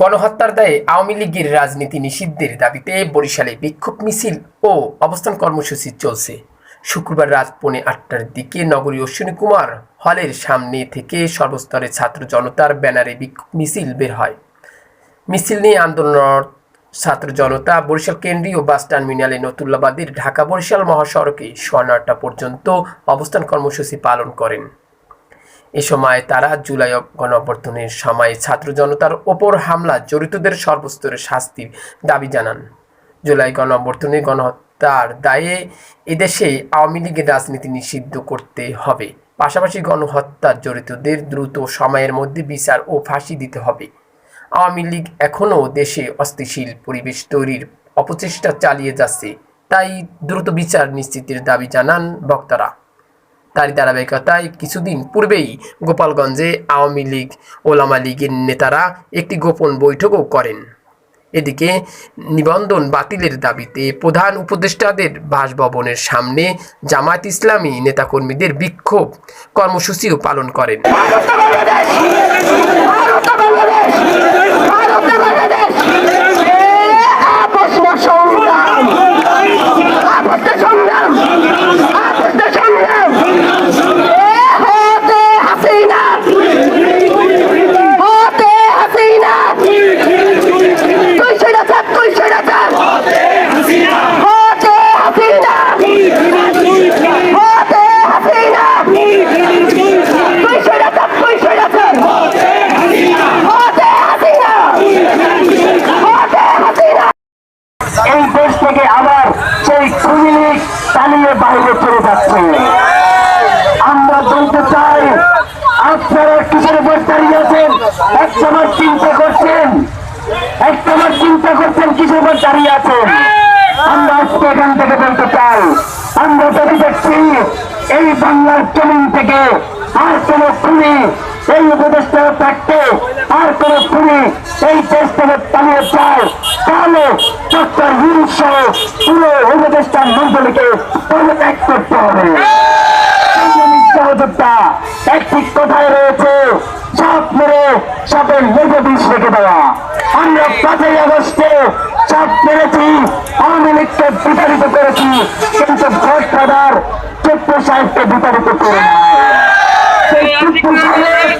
গণহত্যার দায়ে আওয়ামী লীগের রাজনীতি নিষিদ্ধের দাবিতে বরিশালে বিক্ষোভ মিছিল ও অবস্থান কর্মসূচি চলছে। শুক্রবার রাত পৌনে আটটার দিকে নগরী অশ্বিনী কুমার হলের সামনে থেকে সর্বস্তরের ছাত্র জনতার ব্যানারে বিক্ষোভ মিছিল বের হয়। মিছিল নিয়ে আন্দোলনরত ছাত্র জনতা বরিশাল কেন্দ্রীয় বাস টার্মিনালে নতুল্লাবাদের ঢাকা বরিশাল মহাসড়কে সোয়া নয়টা পর্যন্ত অবস্থান কর্মসূচি পালন করেন। এ সময় তারা জুলাই গণঅভ্যর্থনের সময় ছাত্র জনতার ওপর হামলা, জড়িতদের সর্বস্তরের শাস্তির দাবি জানান। জুলাই গণঅভ্যর্থনে গণহত্যার দায়ে এদেশে আওয়ামী লীগের রাজনীতি নিষিদ্ধ করতে হবে। পাশাপাশি গণহত্যার জড়িতদের দ্রুত সময়ের মধ্যে বিচার ও ফাঁসি দিতে হবে। আওয়ামী লীগ এখনও দেশে অস্থিশীল পরিবেশ তৈরির অপচেষ্টা চালিয়ে যাচ্ছে, তাই দ্রুত বিচার নিশ্চিতের দাবি জানান বক্তারা। তারই ধারাবাহিকতায় কিছুদিন পূর্বেই গোপালগঞ্জে আওয়ামী লীগ, ওলামা লীগের নেতারা একটি গোপন বৈঠকও করেন। এদিকে নিবন্ধন বাতিলের দাবিতে প্রধান উপদেষ্টাদের বাসভবনের সামনে জামায়াত ইসলামী নেতাকর্মীদের বিক্ষোভ কর্মসূচিও পালন করেন। থেকে আবার সেই খুনি লীগ বাইরে চলে যাচ্ছে। আমরা বলতে চাই, আপনারা কিসের উপর দাঁড়িয়ে আছেন। এক সময় চিন্তা করছেন। এক সময় চিন্তা করছেন কিসের উপর দাঁড়িয়ে আছেন? আমরা আজকে এখান থেকে বলতে চাই, আমরা যদি দেখছি, এই বাংলার জমিন থেকে আর কোন খুনি এই উপদেষ্টা থাকতে আর কোন খুনি এই দেশ থেকে পালিয়ে তাহলে ডক্টর হিরুস সহ পুরো উপদেষ্টার মন্ডলীকে পদত্যাগ করতে হবে একটি কোথায় রয়েছে মেরে বিষ রেখে দেওয়া আমরা পাঁচই আগস্টে চাপ মেরেছি, আওয়ামী বিতাড়িত করেছি, কিন্তু ভোট ফাদার চোদ্দ সাহেবকে বিতাড়িত করে। সেই টিপ্পু সাহেব